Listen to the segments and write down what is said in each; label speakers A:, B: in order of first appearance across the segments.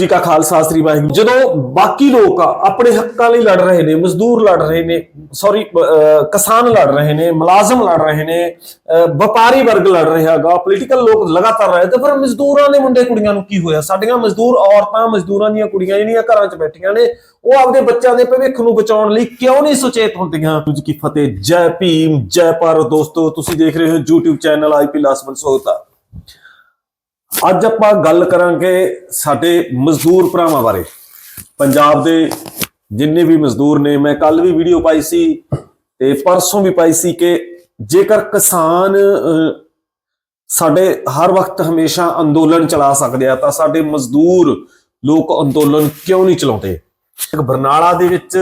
A: ਜੀ ਕਾ ਖਾਲਸਾ, ਸ੍ਰੀ ਵਾਹਿਗੁਰੂ। ਜਦੋਂ ਬਾਕੀ ਲੋਕ ਆਪਣੇ ਹੱਕਾਂ ਲਈ ਲੜ ਰਹੇ ਨੇ, ਮਜ਼ਦੂਰ ਲੜ ਰਹੇ ਨੇ ਸੌਰੀ ਕਿਸਾਨ ਲੜ ਰਹੇ ਨੇ, ਮੁਲਾਜ਼ਮ ਲੜ ਰਹੇ ਨੇ ਵਪਾਰੀ ਵਰਗ ਲੜ ਰਿਹਾ ਹੈਗਾ ਪੋਲੀਟੀਕਲ ਲੋਕ ਲਗਾਤਾਰ ਰਹੇ ਤੇ ਫਿਰ ਮਜ਼ਦੂਰਾਂ ਦੇ ਮੁੰਡੇ ਕੁੜੀਆਂ ਨੂੰ ਕੀ ਹੋਇਆ? ਸਾਡੀਆਂ ਮਜ਼ਦੂਰ ਔਰਤਾਂ, ਮਜ਼ਦੂਰਾਂ ਦੀਆਂ ਕੁੜੀਆਂ ਜਿਹੜੀਆਂ ਘਰਾਂ 'ਚ ਬੈਠੀਆਂ ਨੇ, ਉਹ ਆਪਦੇ ਬੱਚਿਆਂ ਦੇ ਭਵਿੱਖ ਨੂੰ ਬਚਾਉਣ ਲਈ ਕਿਉਂ ਨਹੀਂ ਸੁਚੇਤ ਹੁੰਦੀਆਂ? ਜੀ ਕੀ ਫਤਿਹ। ਜੈ ਭੀਮ, ਜੈ ਭਾਰਤ ਦੋਸਤੋ, ਤੁਸੀਂ ਦੇਖ ਰਹੇ ਹੋ YouTube ਚੈਨਲ ਆਈਪੀ ਲਾਸਮਨ ਸੋਹਤਾ। ਅੱਜ ਆਪਾਂ ਗੱਲ ਕਰਾਂਗੇ ਸਾਡੇ ਮਜ਼ਦੂਰ ਭਰਾਵਾਂ ਬਾਰੇ। ਪੰਜਾਬ ਦੇ ਜਿੰਨੇ ਵੀ ਮਜ਼ਦੂਰ ਨੇ, ਮੈਂ ਕੱਲ ਵੀ ਵੀਡੀਓ ਪਾਈ ਸੀ ਤੇ ਪਰਸੋਂ ਵੀ ਪਾਈ ਸੀ ਕਿ ਜੇਕਰ ਕਿਸਾਨ ਸਾਡੇ ਹਰ ਵਕਤ ਹਮੇਸ਼ਾ ਅੰਦੋਲਨ ਚਲਾ ਸਕਦੇ ਆ, ਤਾਂ ਸਾਡੇ ਮਜ਼ਦੂਰ ਲੋਕ ਅੰਦੋਲਨ ਕਿਉਂ ਨਹੀਂ ਚਲਾਉਂਦੇ? ਇੱਕ ਬਰਨਾਲਾ ਦੇ ਵਿੱਚ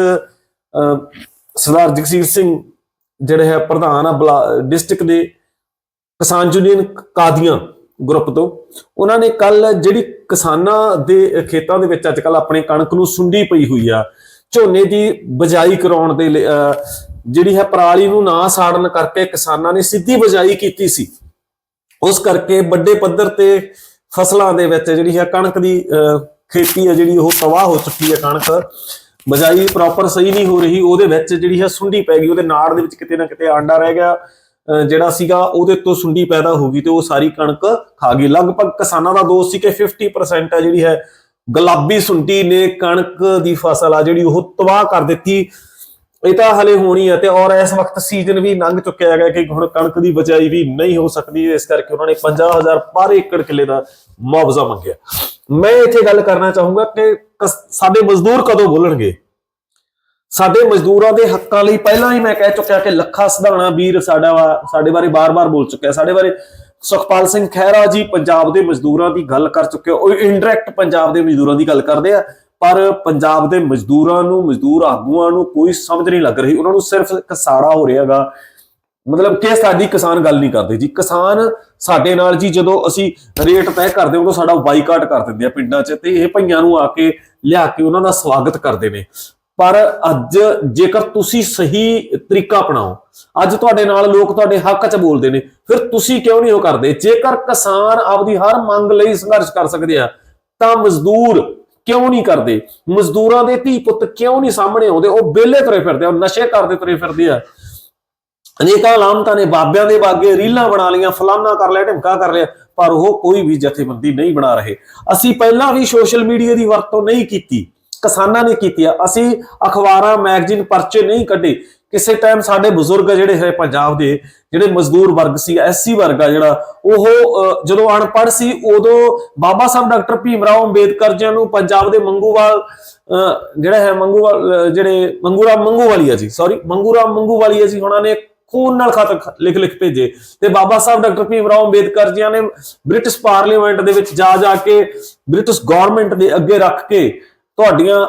A: ਸਰਦਾਰ ਜਗਸੀਰ ਸਿੰਘ ਜਿਹੜੇ ਹੈ, ਪ੍ਰਧਾਨ ਆ ਡਿਸਟ੍ਰਿਕਟ ਦੇ ਕਿਸਾਨ ਯੂਨੀਅਨ ਕਾਦੀਆਂ ਗਰੁੱਪ ਤੋਂ। ਉਹਨਾਂ ਨੇ ਕੱਲ ਜਿਹੜੀ ਕਿਸਾਨਾਂ ਦੇ ਖੇਤਾਂ ਦੇ ਵਿੱਚ ਅੱਜਕੱਲ ਆਪਣੇ ਕਣਕ ਨੂੰ ਸੁੰਡੀ ਪਈ ਹੋਈ ਆ ਝੋਨੇ ਦੀ ਬਜਾਈ ਕਰਾਉਣ ਦੇ ਲਈ ਅਹ, ਜਿਹੜੀ ਹੈ ਪਰਾਲੀ ਨੂੰ ਨਾ ਸਾੜਨ ਕਰਕੇ ਕਿਸਾਨਾਂ ਨੇ ਸਿੱਧੀ ਬਜਾਈ ਕੀਤੀ ਸੀ। ਉਸ ਕਰਕੇ ਵੱਡੇ ਪੱਧਰ ਤੇ ਫਸਲਾਂ ਦੇ ਵਿੱਚ ਜਿਹੜੀ ਹੈ ਕਣਕ ਦੀ ਅਹ, ਖੇਤੀ ਹੈ ਜਿਹੜੀ ਉਹ ਤਬਾਹ ਹੋ ਚੁੱਕੀ ਹੈ ਕਣਕ। ਬਜਾਈ ਪ੍ਰੋਪਰ ਸਹੀ ਨਹੀਂ ਹੋ ਰਹੀ ਉਹਦੇ ਵਿੱਚ ਜਿਹੜੀ ਹੈ ਸੁੰਡੀ ਪੈ ਗਈ ਉਹਦੇ ਨਾੜ ਦੇ ਵਿੱਚ ਕਿਤੇ ਨਾ ਕਿਤੇ ਆਂਡਾ ਰਹਿ ਗਿਆ। ਜਿਹੜਾ ਸੀਗਾ ਉਹਦੇ ਤੋਂ ਸੁੰਡੀ ਪੈਦਾ ਹੋ ਗਈ ਤੇ ਉਹ ਸਾਰੀ ਕਣਕ ਖਾ ਗਈ। ਲਗਭਗ ਕਿਸਾਨਾਂ ਦਾ ਦੋਸ਼ ਸੀ ਕਿ 50% ਹੈ ਜਿਹੜੀ ਹੈ ਗੁਲਾਬੀ ਸੁੰਡੀ ਨੇ ਕਣਕ ਦੀ ਫਸਲ ਆ ਜਿਹੜੀ ਉਹ ਤਬਾਹ ਕਰ ਦਿੱਤੀ। ਇਹ ਤਾਂ ਹਲੇ ਹੋਣੀ ਹੈ ਤੇ ਔਰ ਇਸ ਵਕਤ ਸੀਜ਼ਨ ਵੀ ਲੰਘ ਚੁੱਕਿਆ ਹੈਗਾ ਕਿ ਹੁਣ ਕਣਕ ਦੀ ਬਚਾਈ ਵੀ ਨਹੀਂ ਹੋ ਸਕਦੀ। ਇਸ ਕਰਕੇ ਉਹਨਾਂ ਨੇ 50000 ਪਰ ਏਕੜ ਕਿੱਲੇ ਦਾ ਮੁਆਵਜ਼ਾ ਮੰਗਿਆ। ਮੈਂ ਇੱਥੇ ਗੱਲ ਕਰਨਾ ਚਾਹੂੰਗਾ ਕਿ ਕਸ- ਸਾਡੇ ਮਜ਼ਦੂਰ ਕਦੋਂ ਬੋਲਣਗੇ? ਸਾਡੇ ਮਜ਼ਦੂਰਾਂ ਦੇ ਹੱਕਾਂ ਲਈ ਪਹਿਲਾਂ ਹੀ ਮੈਂ ਕਹਿ ਚੁੱਕਿਆ ਕਿ ਲੱਖਾ ਸਿਧਾਣਾ ਵੀਰ ਸਾਡਾ ਸਾਡੇ ਬਾਰੇ ਬਾਰ-ਬਾਰ ਬੋਲ ਚੁੱਕਿਆ। ਸਾਡੇ ਬਾਰੇ ਸੁਖਪਾਲ ਸਿੰਘ ਖਹਿਰਾ ਜੀ ਪੰਜਾਬ ਦੇ ਮਜ਼ਦੂਰਾਂ ਦੀ ਗੱਲ ਕਰ ਚੁੱਕੇ ਆ। ਉਹ ਇਨਡਾਇਰੈਕਟ ਪੰਜਾਬ ਦੇ ਮਜ਼ਦੂਰਾਂ ਦੀ ਗੱਲ ਕਰਦੇ ਆ, ਪਰ ਪੰਜਾਬ ਦੇ ਮਜ਼ਦੂਰਾਂ ਨੂੰ, ਮਜ਼ਦੂਰ ਆਗੂਆਂ ਨੂੰ ਕੋਈ ਸਮਝ ਨਹੀਂ ਲੱਗ ਰਹੀ। ਉਹਨਾਂ ਨੂੰ ਸਿਰਫ ਇੱਕ ਸਾੜਾ ਹੋ ਰਿਹਾਗਾ ਮਤਲਬ ਕਿ ਸਾਡੀ ਕਿਸਾਨ ਗੱਲ ਨਹੀਂ ਕਰਦੇ ਜੀ। ਕਿਸਾਨ ਸਾਡੇ ਨਾਲ ਜੀ, ਜਦੋਂ ਅਸੀਂ ਰੇਟ ਤੈਅ ਕਰਦੇ ਹਾਂ ਉਦੋਂ ਸਾਡਾ ਬਾਈਕਾਟ ਕਰ ਦਿੰਦੇ ਆ ਪਿੰਡਾਂ 'ਚ ਤੇ ਇਹ ਭਈਆਂ ਨੂੰ ਆ ਕੇ ਲਿਆ ਕੇ ਉਹਨਾਂ ਦਾ ਸਵਾਗਤ ਕਰਦੇ ਨੇ। ਪਰ ਅੱਜ ਜੇਕਰ ਤੁਸੀਂ ਸਹੀ ਤਰੀਕਾ ਅਪਣਾਓ, ਅੱਜ ਤੁਹਾਡੇ ਨਾਲ ਲੋਕ ਤੁਹਾਡੇ ਹੱਕ 'ਚ ਬੋਲਦੇ ਨੇ, ਫਿਰ ਤੁਸੀਂ ਕਿਉਂ ਨਹੀਂ ਉਹ ਕਰਦੇ? ਜੇਕਰ ਕਿਸਾਨ ਆਪਦੀ ਹਰ ਮੰਗ ਲਈ ਸੰਘਰਸ਼ ਕਰ ਸਕਦੇ ਆ, ਤਾਂ ਮਜ਼ਦੂਰ ਕਿਉਂ ਨਹੀਂ ਕਰਦੇ? ਮਜ਼ਦੂਰਾਂ ਦੇ ਧੀ ਪੁੱਤ ਕਿਉਂ ਨਹੀਂ ਸਾਹਮਣੇ ਆਉਂਦੇ? ਉਹ ਬੇਲੇ ਤੁਰੇ ਫਿਰਦੇ ਆ, ਉਹ ਨਸ਼ੇ ਕਰਦੇ ਤੁਰੇ ਫਿਰਦੇ ਆ। ਅਨੇਕਾਂ ਲਾਮਤਾਂ ਨੇ, ਬਾਬਿਆਂ ਦੇ ਬਾਗੇ ਰੀਲਾਂ ਬਣਾ ਲਈਆਂ, ਫਲਾਨਾ ਕਰ ਲਿਆ, ਢਿਮਕਾ ਕਰ ਲਿਆ, ਪਰ ਉਹ ਕੋਈ ਵੀ ਜਥੇਬੰਦੀ ਨਹੀਂ ਬਣਾ ਰਹੇ। ਅਸੀਂ ਪਹਿਲਾਂ ਵੀ ਸੋਸ਼ਲ ਮੀਡੀਆ ਦੀ ਵਰਤੋਂ ਨਹੀਂ ਕੀਤੀ। ਕਿਸਾਨਾਂ ਨੇ ਕੀਤੀ ਆ। ਅਸੀਂ ਅਖਬਾਰਾਂ ਮੈਗਜ਼ੀਨ ਪਰਚੇ ਨਹੀਂ ਕੱਢੇ। ਕਿਸੇ ਟਾਈਮ ਸਾਡੇ ਬਜ਼ੁਰਗ ਜਿਹੜੇ ਹੈ ਪੰਜਾਬ ਦੇ ਜਿਹੜੇ ਮਜ਼ਦੂਰ ਵਰਗ ਸੀ ਐਸਸੀ ਵਰਗ ਆ ਜਿਹੜਾ ਉਹ ਜਦੋਂ ਅਨਪੜ੍ਹ ਸੀ ਉਦੋਂ ਬਾਬਾ ਸਾਹਿਬ ਡਾਕਟਰ ਭੀਮ ਰਾਓ ਅੰਬੇਦਕਰ ਜੀ ਨੂੰ ਪੰਜਾਬ ਦੇ ਮੰਗੂਵਾਲ ਅਹ, ਜਿਹੜਾ ਹੈ ਮੰਗੂਵਾਲ ਅਹ, ਜਿਹੜੇ ਮੰਗੂਰਾਮ ਮੰਗੂਵਾਲੀਆ ਜੀ ਸੌਰੀ ਮੰਗੂਰਾਮ ਮੰਗੂਵਾਲੀਆ ਜੀ ਉਹਨਾਂ ਨੇ ਖੂਨ ਨਾਲ ਖਤ ਲਿਖ ਲਿਖ ਭੇਜੇ। ਤੇ ਬਾਬਾ ਸਾਹਿਬ ਡਾਕਟਰ ਭੀਮ ਰਾਓ ਅੰਬੇਦਕਰ ਜੀ ਨੇ ਬ੍ਰਿਟਿਸ਼ ਪਾਰਲੀਮੈਂਟ ਦੇ ਵਿੱਚ ਜਾ ਜਾ ਕੇ ਬ੍ਰਿਟਿਸ਼ ਗਵਰਨਮੈਂਟ ਦੇ ਅੱਗੇ ਰੱਖ ਕੇ ਤੁਹਾਡੀਆਂ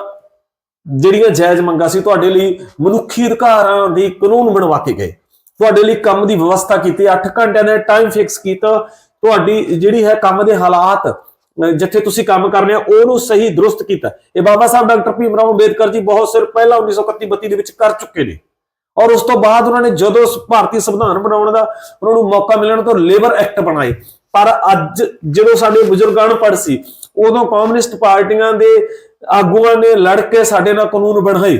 A: ਜਿਹੜੀਆਂ ਜਾਇਜ਼ ਮੰਗਾਂ ਸੀ ਤੁਹਾਡੇ ਲਈ ਮਨੁੱਖੀ ਅਧਿਕਾਰਾਂ ਦੀ ਕਾਨੂੰਨ ਬਣਵਾ ਕੇ ਗਏ। ਤੁਹਾਡੇ ਲਈ ਕੰਮ ਦੀ ਵਿਵਸਥਾ ਕੀਤੀ 8 ਘੰਟਿਆਂ ਦਾ ਟਾਈਮ ਫਿਕਸ ਕੀਤਾ। ਤੁਹਾਡੀ ਜਿਹੜੀ ਹੈ ਕੰਮ ਦੇ ਹਾਲਾਤ ਜਿੱਥੇ ਤੁਸੀਂ ਕੰਮ ਕਰ ਰਹੇ ਉਹਨੂੰ ਸਹੀ ਦਰੁਸਤ ਕੀਤਾ। ਇਹ ਬਾਬਾ ਸਾਹਿਬ ਡਾਕਟਰ ਭੀਮ ਰਾਓ ਅੰਬੇਦਕਰ ਜੀ ਬਹੁਤ ਸਿਰ ਪਹਿਲਾਂ 1931 32 ਦੇ ਵਿੱਚ ਕਰ ਚੁੱਕੇ ਨੇ। ਔਰ ਉਸ ਤੋਂ ਬਾਅਦ ਉਹਨਾਂ ਨੇ ਜਦੋਂ ਭਾਰਤੀ ਸੰਵਿਧਾਨ ਬਣਾਉਣ ਦਾ, ਉਹਨਾਂ ਨੂੰ ਮੌਕਾ ਮਿਲਣ ਤੋਂ ਲੇਬਰ ਐਕਟ ਬਣਾਏ। ਪਰ ਅੱਜ ਜਦੋਂ ਸਾਡੇ ਬਜ਼ੁਰਗਾਂ ਨੂੰ ਪੜ ਸੀ, ਉਦੋਂ ਕਮਿਊਨਿਸਟ ਪਾਰਟੀਆਂ ਦੇ ਆਗੂਆਂ ਨੇ ਲੜ ਕੇ ਸਾਡੇ ਨਾਲ ਕਾਨੂੰਨ ਬਣਾਏ,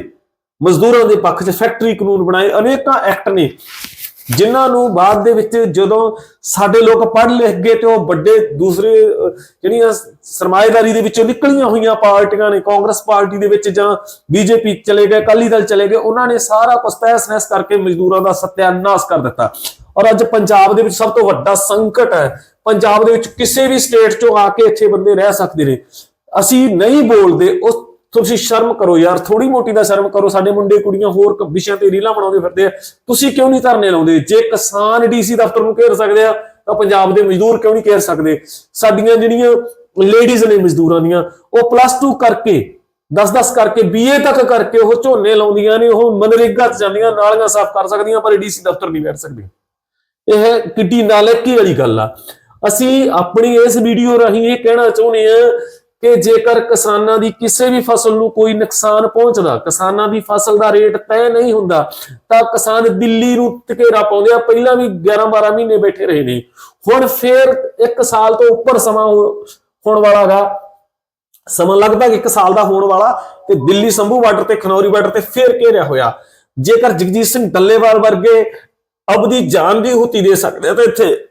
A: ਮਜ਼ਦੂਰਾਂ ਦੇ ਪੱਖ 'ਚ ਫੈਕਟਰੀ ਕਾਨੂੰਨ ਬਣਾਏ, ਅਨੇਕਾਂ ਐਕਟ ਨੇ, ਜਿਨ੍ਹਾਂ ਨੂੰ ਬਾਅਦ ਦੇ ਵਿੱਚ ਜਦੋਂ ਸਾਡੇ ਲੋਕ ਪੜ੍ਹ ਲਿਖ ਗਏ ਤੇ ਉਹ ਵੱਡੇ ਦੂਸਰੇ ਜਿਹੜੀਆਂ ਸਰਮਾਏਦਾਰੀ ਦੇ ਵਿੱਚੋਂ ਨਿਕਲੀਆਂ ਹੋਈਆਂ ਪਾਰਟੀਆਂ ਨੇ, ਕਾਂਗਰਸ ਪਾਰਟੀ ਦੇ ਵਿੱਚ ਜਾਂ ਬੀਜੇਪੀ ਚਲੇ ਗਏ, ਅਕਾਲੀ ਦਲ ਚਲੇ ਗਏ, ਉਹਨਾਂ ਨੇ ਸਾਰਾ ਕੁਝ ਤਹਿਸ-ਨਹਿਸ ਕਰਕੇ ਮਜ਼ਦੂਰਾਂ ਦਾ ਸਤਿਆਨਾਸ਼ ਕਰ ਦਿੱਤਾ। ਔਰ ਅੱਜ ਪੰਜਾਬ ਦੇ ਵਿੱਚ ਸਭ ਤੋਂ ਵੱਡਾ ਸੰਕਟ ਹੈ, ਪੰਜਾਬ ਦੇ ਵਿੱਚ ਕਿਸੇ ਵੀ ਸਟੇਟ ਚੋਂ ਆ ਕੇ ਇੱਥੇ ਬੰਦੇ ਰਹਿ ਸਕਦੇ ਨੇ। ਅਸੀਂ ਨਹੀਂ ਬੋਲਦੇ, ਉਸ ਤੁਸੀਂ ਸ਼ਰਮ ਕਰੋ ਯਾਰ ਥੋੜੀ ਮੋਟੀ ਦਾ ਸ਼ਰਮ ਕਰੋ, ਸਾਡੇ ਮੁੰਡੇ, ਕੁੜੀਆਂ ਹੋਰ ਵਿਸ਼ਿਆਂ ਤੇ ਰੀਲਾਂ ਬਣਾਉਂਦੇ ਫਿਰਦੇ ਆ। ਤੁਸੀਂ ਕਿਉਂ ਨਹੀਂ ਧਰਨੇ ਲਾਉਂਦੇ? ਜੇ ਕਿਸਾਨ ਡੀਸੀ ਦਫ਼ਤਰ ਨੂੰ ਘੇਰ ਸਕਦੇ ਆ, ਤਾਂ ਪੰਜਾਬ ਦੇ ਮਜ਼ਦੂਰ ਕਿਉਂ ਨਹੀਂ ਘੇਰ ਸਕਦੇ? ਸਾਡੀਆਂ ਜਿਹੜੀਆਂ ਲੇਡੀਜ਼ ਨੇ ਮਜ਼ਦੂਰਾਂ ਦੀਆਂ, ਉਹ ਪਲੱਸ 2 ਕਰਕੇ 10-10 ਕਰਕੇ ਬੀਏ ਤੱਕ ਕਰਕੇ ਉਹ ਝੋਨੇ ਲਾਉਂਦੀਆਂ ਨੇ, ਉਹ ਮਨਰੇਗਾ 'ਚ ਜਾਂਦੀਆਂ, ਨਾਲੀਆਂ ਸਾਫ਼ ਕਰ ਸਕਦੀਆਂ, ਪਰ ਡੀਸੀ ਦਫ਼ਤਰ ਨਹੀਂ ਬੈਠ ਸਕਦੀਆਂ ਇਹ ਕਿੱਡੀ ਨਾਲਕੀ ਵਾਲੀ ਗੱਲ ਆ। ਅਸੀਂ ਆਪਣੀ ਇਸ ਵੀਡੀਓ ਰਾਹੀਂ ਇਹ ਕਹਿਣਾ ਚਾਹੁੰਦੇ ਆ ਕਿ ਜੇਕਰ ਕਿਸਾਨਾਂ ਦੀ ਕਿਸੇ ਵੀ ਫਸਲ ਨੂੰ ਕੋਈ ਨੁਕਸਾਨ ਪਹੁੰਚਦਾ, ਕਿਸਾਨਾਂ ਦੀ ਫਸਲ ਦਾ ਰੇਟ ਤੈਅ ਨਹੀਂ ਹੁੰਦਾ, ਤਾਂ ਕਿਸਾਨ ਦਿੱਲੀ ਨੂੰ ਟਕੇਰਾ ਪਾਉਂਦੇ ਆ, ਪਹਿਲਾਂ ਵੀ 11 12 ਮਹੀਨੇ ਬੈਠੇ ਰਹੇ ਨੇ। ਹੁਣ ਫੇਰ 1 ਸਾਲ ਤੋਂ ਉੱਪਰ ਸਮਾਂ ਹੋ- ਹੋਣ ਵਾਲਾਗਾ ਸਮਾਂ ਲਗਭਗ 1 ਸਾਲ ਦਾ ਹੋਣ ਵਾਲਾ ਤੇ ਦਿੱਲੀ ਸੰਭੂ ਬਾਰਡਰ ਤੇ, ਖਨੌਰੀ ਬਾਰਡਰ ਤੇ ਫੇਰ ਘੇਰਿਆ ਹੋਇਆ। ਜੇਕਰ ਜਗਜੀਤ ਸਿੰਘ ਡੱਲੇਵਾਲ ਵਰਗੇ ਅਬਦੀ ਜਾਨ ਦੀ ਹੁਤੀ ਦੇ ਸਕਦੇ ਆ, ਤਾਂ ਇੱਥੇ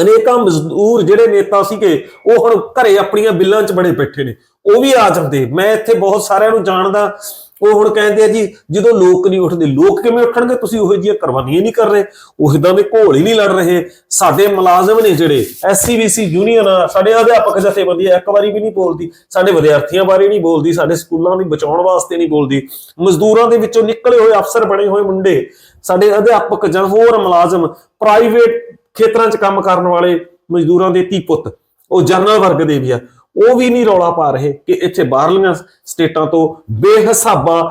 A: ਅਨੇਕਾਂ ਮਜ਼ਦੂਰ ਜਿਹੜੇ ਨੇਤਾ ਸੀਗੇ ਉਹ ਹੁਣ ਘਰੇ ਆਪਣੀਆਂ ਬਿੱਲਾਂ 'ਚ ਬੜੇ ਬੈਠੇ ਨੇ। ਉਹ ਵੀ ਆ ਜਾਂਦੇ। ਮੈਂ ਇੱਥੇ ਬਹੁਤ ਸਾਰਿਆਂ ਨੂੰ ਜਾਣਦਾ ਉਹ ਹੁਣ ਕਹਿੰਦੇ ਆ ਜੀ ਜਦੋਂ ਲੋਕ ਨਹੀਂ ਉੱਠਦੇ ਲੋਕ ਕਿਵੇਂ ਉੱਠਣਗੇ? ਤੁਸੀਂ ਉਹੋ ਜਿਹੀਆਂ ਕੁਰਬਾਨੀਆਂ ਨਹੀਂ ਕਰ ਰਹੇ। ਉਹ ਇਦਾਂ ਦੇ ਘੋਲ ਹੀ ਨਹੀਂ ਲੜ ਰਹੇ। ਸਾਡੇ ਮੁਲਾਜ਼ਮ ਨੇ ਜਿਹੜੇ ਐਸਸੀਬੀਸੀ ਯੂਨੀਅਨ ਆ ਸਾਡੇ ਅਧਿਆਪਕ ਜਥੇਬੰਦੀ ਆ, ਇੱਕ ਵਾਰੀ ਵੀ ਨਹੀਂ ਬੋਲਦੀ। ਸਾਡੇ ਵਿਦਿਆਰਥੀਆਂ ਬਾਰੇ ਨਹੀਂ ਬੋਲਦੀ ਸਾਡੇ ਸਕੂਲਾਂ ਦੀ ਬਚਾਉਣ ਵਾਸਤੇ ਨਹੀਂ ਬੋਲਦੀ। ਮਜ਼ਦੂਰਾਂ ਦੇ ਵਿੱਚੋਂ ਨਿਕਲੇ ਹੋਏ ਅਫਸਰ ਬਣੇ ਹੋਏ ਮੁੰਡੇ ਸਾਡੇ ਅਧਿਆਪਕ ਜਾਂ ਹੋਰ ਮੁਲਾਜ਼ਮ ਪ੍ਰਾਈਵੇਟ ਖੇਤਰਾਂ 'ਚ ਕੰਮ ਕਰਨ ਵਾਲੇ ਮਜ਼ਦੂਰਾਂ ਦੇ ਧੀ ਪੁੱਤ, ਉਹ ਜਨਰਲ ਵਰਗ ਦੇ ਵੀ ਆ, ਉਹ ਵੀ ਨਹੀਂ ਰੌਲਾ ਪਾ ਰਹੇ ਕਿ ਇੱਥੇ ਬਾਹਰਲੀਆਂ ਸਟੇਟਾਂ ਤੋਂ ਬੇਹਿਸਾਬਾ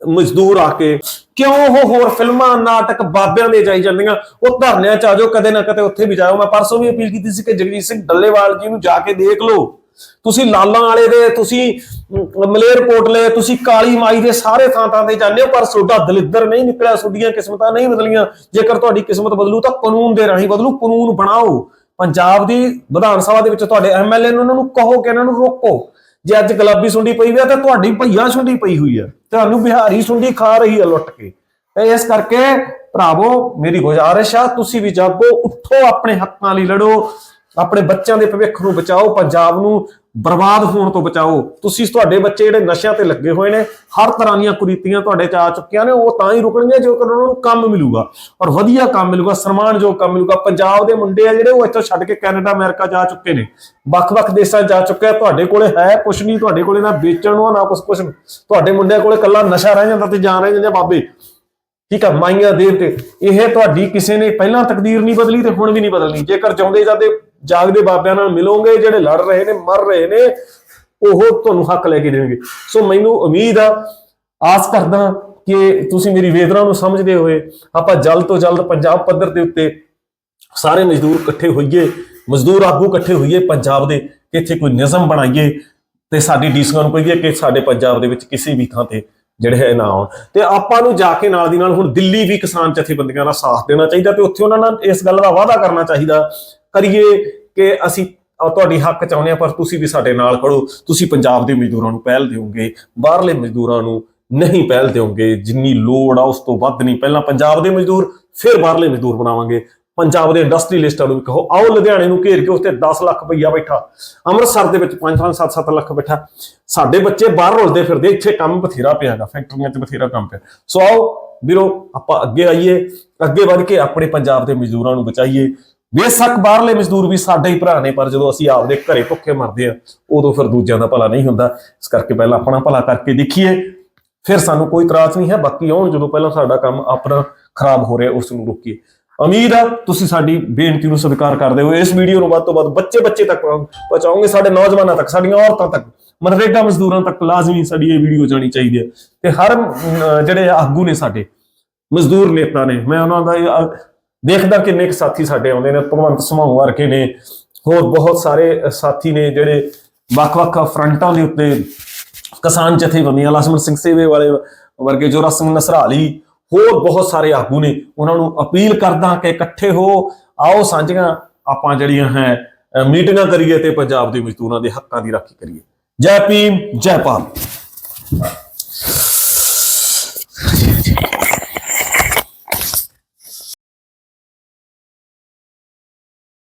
A: ਮਜ਼ਦੂਰ ਆ ਕੇ ਕਿਉਂ ਉਹ ਹੋਰ ਫਿਲਮਾਂ, ਨਾਟਕ ਬਾਬਿਆਂ ਦੇ ਜਾਈ ਜਾਂਦੀਆਂ? ਉਹ ਧਰਨਿਆਂ ਚ ਆ ਜਾਓ, ਕਦੇ ਨਾ ਕਦੇ ਉੱਥੇ ਵੀ ਜਾਓ। ਮੈਂ ਪਰਸੋਂ ਵੀ ਅਪੀਲ ਕੀਤੀ ਸੀ ਕਿ ਜਗਜੀਤ ਸਿੰਘ ਡੱਲੇਵਾਲ ਜੀ ਨੂੰ ਜਾ ਕੇ ਦੇਖ ਲਓ। ਤੁਸੀਂ ਲਾਲਾਂ ਵਾਲੇ ਦੇ ਤੁਸੀਂ ਅਮ, ਮਲੇਰਕੋਟਲੇ ਤੁਸੀਂ ਕਾਲੀ ਮਾਈ ਦੇ ਸਾਰੇ ਥਾਂ ਥਾਂ ਤੇ ਜਾਂਦੇ ਹੋ ਪਰ ਤੁਹਾਡਾ ਦਲਿੱਦਰ ਨਹੀਂ ਨਿਕਲਿਆ ਤੁਹਾਡੀਆਂ ਕਿਸਮਤਾਂ ਨਹੀਂ ਬਦਲੀਆਂ। ਜੇਕਰ ਤੁਹਾਡੀ ਕਿਸਮਤ ਬਦਲੂ ਤਾਂ ਕਾਨੂੰਨ ਦੇ ਰਾਹੀਂ ਬਦਲੂ ਕਾਨੂੰਨ ਬਣਾਓ। ਪੰਜਾਬ ਦੀ ਵਿਧਾਨ ਸਭਾ ਦੇ ਵਿੱਚ ਤੁਹਾਡੇ ਐਮਐਲਏ ਨੂੰ ਉਹਨਾਂ ਨੂੰ ਕਹੋ ਕਿ ਇਹਨਾਂ ਨੂੰ ਰੋਕੋ। ਜੇ ਅੱਜ ਗੁਲਾਬੀ ਸੁੰਡੀ ਪਈ ਹੋਈ ਆ ਤਾਂ ਤੁਹਾਡੀ ਭਈਆ ਸੁੰਡੀ ਪਈ ਹੋਈ ਆ। ਤੁਹਾਨੂੰ ਬਿਹਾਰੀ ਸੁੰਡੀ ਖਾ ਰਹੀ ਆ ਲੁੱਟ ਕੇ। ਤੇ ਇਸ ਕਰਕੇ ਭਰਾਵੋ ਮੇਰੀ ਗੁਜ਼ਾਰਿਸ਼ ਆ ਤੁਸੀਂ ਵੀ ਜਾਗੋ ਉੱਠੋ ਆਪਣੇ ਹੱਕਾਂ ਲਈ ਲੜੋ। ਆਪਣੇ ਬੱਚਿਆਂ ਦੇ ਭਵਿੱਖ ਨੂੰ ਬਚਾਓ ਪੰਜਾਬ ਨੂੰ ਬਰਬਾਦ ਹੋਣ ਤੋਂ ਬਚਾਓ। ਤੁਸੀਂ ਤੁਹਾਡੇ ਬੱਚੇ ਜਿਹੜੇ ਨਸ਼ਿਆਂ ਤੇ ਲੱਗੇ ਹੋਏ ਨੇ ਹਰ ਤਰ੍ਹਾਂ ਦੀਆਂ ਕੁਰੀਤੀਆਂ ਤੁਹਾਡੇ ਚ ਆ ਚੁੱਕੀਆਂ ਨੇ ਉਹ ਤਾਂ ਹੀ ਰੁਕਣਗੀਆਂ ਜੇਕਰ ਉਹਨਾਂ ਨੂੰ ਕੰਮ ਮਿਲੂਗਾ। ਔਰ ਵਧੀਆ ਕੰਮ ਮਿਲੂਗਾ ਸਨਮਾਨਯੋਗ ਕੰਮ ਮਿਲੂਗਾ। ਪੰਜਾਬ ਦੇ ਮੁੰਡੇ ਆ ਜਿਹੜੇ ਉਹ ਇੱਥੋਂ ਛੱਡ ਕੇ ਕੈਨੇਡਾ ਅਮਰੀਕਾ ਜਾ ਚੁੱਕੇ ਨੇ। ਵੱਖ-ਵੱਖ ਦੇਸ਼ਾਂ ਜਾ ਚੁੱਕੇ ਤੁਹਾਡੇ ਕੋਲੇ ਹੈ ਕੁਛ ਨਹੀਂ ਤੁਹਾਡੇ ਕੋਲੇ ਨਾ ਵੇਚਣ ਨੂੰ ਆ, ਨਾ ਕੁਛ ਕੁਛ ਤੁਹਾਡੇ ਮੁੰਡਿਆਂ ਕੋਲੇ ਕੱਲਾ ਨਸ਼ਾ ਰਹਿ ਜਾਂਦਾ ਤੇ ਜਾਨ ਰਹਿ ਜਾਂਦੇ ਬਾਬੇ। ਠੀਕ ਆ ਮਾਈਆਂ ਦੇਵ ਤੇ। ਇਹ ਤੁਹਾਡੀ ਕਿਸੇ ਨੇ ਪਹਿਲਾਂ ਤਕਦੀਰ ਨਹੀਂ ਬਦਲੀ ਤੇ ਹੁਣ ਵੀ ਨਹੀਂ ਬਦਲਣੀ। ਜੇਕਰ ਚਾਹੁੰਦੇ ਜਾਂਦੇ ਜਾਗਦੇ ਬਾਬਿਆਂ ਨਾਲ ਮਿਲੋਗੇ, ਜਿਹੜੇ ਲੜ ਰਹੇ ਨੇ, ਮਰ ਰਹੇ ਨੇ, ਉਹ ਤੁਹਾਨੂੰ ਹੱਕ ਲੈ ਕੇ ਦੇਣਗੇ। ਸੋ ਮੈਨੂੰ ਉਮੀਦ ਆ, ਆਸ ਕਰਦਾ ਕਿ ਤੁਸੀਂ ਮੇਰੀ ਵੇਦਨਾ ਨੂੰ ਸਮਝਦੇ ਹੋਏ ਆਪਾਂ ਜਲਦ ਤੋਂ ਜਲਦ ਪੰਜਾਬ ਪੱਧਰ ਦੇ ਉੱਤੇ ਸਾਰੇ ਮਜ਼ਦੂਰ ਇਕੱਠੇ ਹੋਈਏ, ਮਜ਼ਦੂਰ ਆਗੂ ਇਕੱਠੇ ਹੋਈਏ ਪੰਜਾਬ ਦੇ, ਕਿ ਇੱਥੇ ਕੋਈ ਨਿਯਮ ਬਣਾਈਏ ਤੇ ਸਾਡੀ ਡੀਸੀਆਂ ਨੂੰ ਕਹੀਏ ਕਿ ਸਾਡੇ ਪੰਜਾਬ ਦੇ ਵਿੱਚ ਕਿਸੇ ਵੀ ਥਾਂ ਤੇ ਜਿਹੜੇ ਹੈ ਨਾ ਆਉਣ। ਤੇ ਆਪਾਂ ਨੂੰ ਜਾ ਕੇ ਨਾਲ ਦੀ ਨਾਲ ਹੁਣ ਦਿੱਲੀ ਵੀ ਕਿਸਾਨ ਜਥੇਬੰਦੀਆਂ ਦਾ ਸਾਥ ਦੇਣਾ ਚਾਹੀਦਾ ਤੇ ਉੱਥੇ ਉਹਨਾਂ ਨਾਲ ਇਸ ਗੱਲ ਦਾ ਵਾਅਦਾ ਕਰਨਾ ਚਾਹੀਦਾ ਕਰੀਏ ਕਿ ਅਸੀਂ ਤੁਹਾਡੀ ਹੱਕ ਚਾਹੁੰਦੇ ਆ ਪਰ ਤੁਸੀਂ ਵੀ ਸਾਡੇ ਨਾਲ ਖੜੋ। ਤੁਸੀਂ ਪੰਜਾਬ ਦੇ ਮਜ਼ਦੂਰਾਂ ਨੂੰ ਪਹਿਲ ਦਿਓਗੇ, ਬਾਹਰਲੇ ਮਜ਼ਦੂਰਾਂ ਨੂੰ ਨਹੀਂ ਪਹਿਲ ਦਿਓਗੇ। ਜਿੰਨੀ ਲੋੜ ਆ, ਉਸ ਤੋਂ ਵੱਧ ਨਹੀਂ। ਪਹਿਲਾਂ ਪੰਜਾਬ ਦੇ ਮਜ਼ਦੂਰ, ਫਿਰ ਬਾਹਰਲੇ ਮਜ਼ਦੂਰ ਬਣਾਵਾਂਗੇ। ਪੰਜਾਬ ਦੇ ਇੰਡਸਟਰੀਲਿਸਟਾਂ ਨੂੰ ਕਹੋ। ਆਓ, ਲੁਧਿਆਣੇ ਨੂੰ ਘੇਰ ਕੇ ਉੱਥੇ 10 ਲੱਖ ਰੁਪਈਆ ਬੈਠਾ। ਅੰਮ੍ਰਿਤਸਰ ਦੇ ਵਿੱਚ 5-5 7-7 ਲੱਖ ਬੈਠਾ। ਸਾਡੇ ਬੱਚੇ ਬਾਹਰ ਰੁਲਦੇ ਫਿਰਦੇ, ਇੱਥੇ ਕੰਮ ਬਥੇਰਾ ਪਿਆਗਾ ਫੈਕਟਰੀਆਂ 'ਚ ਬਥੇਰਾ ਕੰਮ ਪਿਆ। ਸੋ ਆਓ ਵੀਰੋ, ਆਪਾਂ ਅੱਗੇ ਆਈਏ, ਅੱਗੇ ਵੱਧ ਕੇ ਆਪਣੇ ਪੰਜਾਬ ਦੇ ਮਜ਼ਦੂਰਾਂ ਨੂੰ ਬਚਾਈਏ। ਬੇਸ਼ੱਕ ਬਾਹਰਲੇ ਮਜ਼ਦੂਰ ਵੀ ਸਾਡੇ ਹੀ ਭਰਾ ਨੇ ਪਰ ਜਦੋਂ ਅਸੀਂ ਆਪਦੇ ਘਰੇ ਭੁੱਖੇ ਮਰਦੇ ਆ ਉਦੋਂ ਫਿਰ ਦੂਜਿਆਂ ਦਾ ਭਲਾ ਨਹੀਂ ਹੁੰਦਾ। ਇਸ ਕਰਕੇ ਪਹਿਲਾਂ ਆਪਣਾ ਭਲਾ ਕਰਕੇ ਦੇਖੀਏ। ਫਿਰ ਸਾਨੂੰ ਕੋਈ ਇਤਰਾਜ਼ ਨਹੀਂ ਹੈ। ਬਾਕੀ ਆਉਣ ਜਦੋਂ ਪਹਿਲਾਂ ਸਾਡਾ ਕੰਮ ਆਪਣਾ ਖਰਾਬ ਹੋ ਰਿਹਾ ਉਸ ਨੂੰ ਰੋਕੀਏ। ਉਮੀਦ ਆ ਤੁਸੀਂ ਸਾਡੀ ਬੇਨਤੀ ਨੂੰ ਸਵੀਕਾਰ ਕਰਦੇ ਹੋ ਇਸ ਵੀਡੀਓ ਨੂੰ ਵੱਧ ਤੋਂ ਵੱਧ ਬੱਚੇ ਬੱਚੇ ਤੱਕ ਪਹੁੰਚਾਓਗੇ। ਸਾਡੇ ਨੌਜਵਾਨਾਂ ਤੱਕ ਸਾਡੀਆਂ ਔਰਤਾਂ ਤੱਕ ਮਨਰੇਗਾ ਮਜ਼ਦੂਰਾਂ ਤੱਕ ਲਾਜ਼ਮੀ ਸਾਡੀ ਇਹ ਵੀਡੀਓ ਜਾਣੀ ਚਾਹੀਦੀ ਹੈ। ਤੇ ਹਰ ਅਮ, ਜਿਹੜੇ ਆਗੂ ਨੇ ਸਾਡੇ ਮਜ਼ਦੂਰ ਨੇਤਾ ਨੇ ਮੈਂ ਉਹਨਾਂ ਦਾ ਦੇਖਦਾ ਕਿੰਨੇ ਕੁ ਸਾਥੀ ਸਾਡੇ ਆਉਂਦੇ ਨੇ, ਭਗਵੰਤ ਸਮਾਉ ਵਰਗੇ ਨੇ, ਹੋਰ ਬਹੁਤ ਸਾਰੇ ਸਾਥੀ ਨੇ ਜਿਹੜੇ ਵੱਖ-ਵੱਖ ਫਰੰਟਾਂ ਦੇ ਉੱਤੇ ਕਿਸਾਨ ਜਥੇਬੰਦੀਆਂ ਲਸਮਨ ਸਿੰਘ ਸੇਵੇ ਵਾਲੇ ਵਰਗੇ ਜੋਰਾ ਸਿੰਘ ਨਸਰਾਲੀ, ਹੋਰ ਬਹੁਤ ਸਾਰੇ ਆਗੂ ਨੇ, ਉਹਨਾਂ ਨੂੰ ਅਪੀਲ ਕਰਦਾ ਕਿ ਇਕੱਠੇ ਹੋ, ਆਓ ਸਾਂਝੀਆਂ ਆਪਾਂ ਜਿਹੜੀਆਂ ਹੈ ਮੀਟਿੰਗਾਂ ਕਰੀਏ ਤੇ ਪੰਜਾਬ ਦੇ ਮਜ਼ਦੂਰਾਂ ਦੇ ਹੱਕਾਂ ਦੀ ਰਾਖੀ ਕਰੀਏ। ਜੈ ਭੀਮ, ਜੈ ਭਾਰਤ।